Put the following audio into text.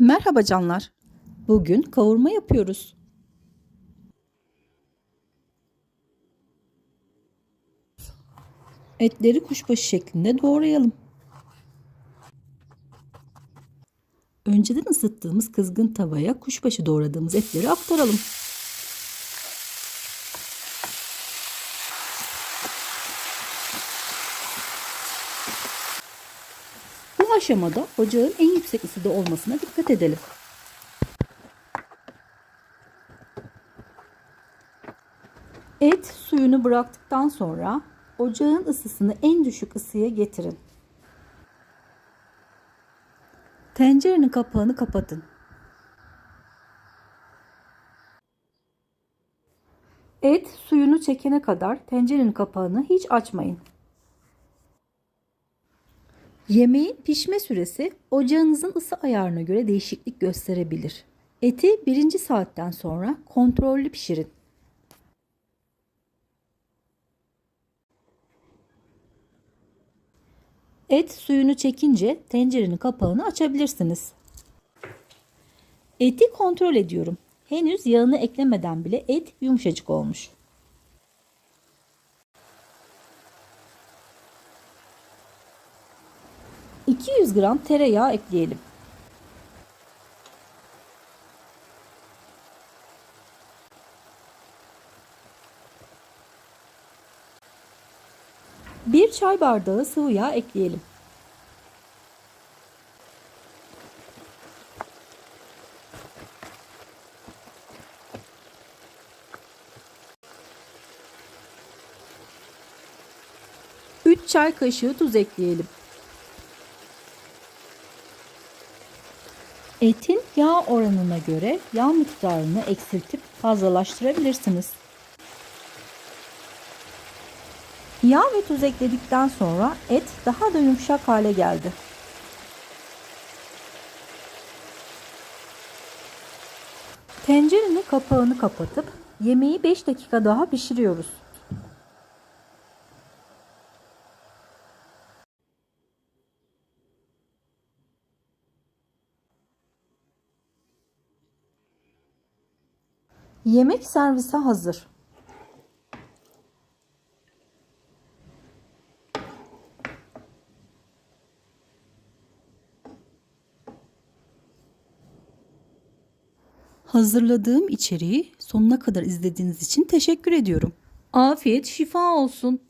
Merhaba canlar. Bugün kavurma yapıyoruz. Etleri kuşbaşı şeklinde doğrayalım. Önceden ısıttığımız kızgın tavaya kuşbaşı doğradığımız etleri aktaralım. Bu aşamada ocağın en yüksek ısıda olmasına dikkat edelim. Et suyunu bıraktıktan sonra ocağın ısısını en düşük ısıya getirin. Tencerenin kapağını kapatın. Et suyunu çekene kadar tencerenin kapağını hiç açmayın. Yemeğin pişme süresi ocağınızın ısı ayarına göre değişiklik gösterebilir. Eti birinci saatten sonra kontrollü pişirin. Et suyunu çekince tencerenin kapağını açabilirsiniz. Eti kontrol ediyorum. Henüz yağını eklemeden bile et yumuşacık olmuş. ...200 gram tereyağı ekleyelim. Bir çay bardağı sıvı yağ ekleyelim. Üç çay kaşığı tuz ekleyelim. Etin yağ oranına göre yağ miktarını eksiltip fazlalaştırabilirsiniz. Yağ ve tuz ekledikten sonra et daha da yumuşak hale geldi. Tencerenin kapağını kapatıp yemeği 5 dakika daha pişiriyoruz. Yemek servise hazır. Hazırladığım içeriği sonuna kadar izlediğiniz için teşekkür ediyorum. Afiyet şifa olsun.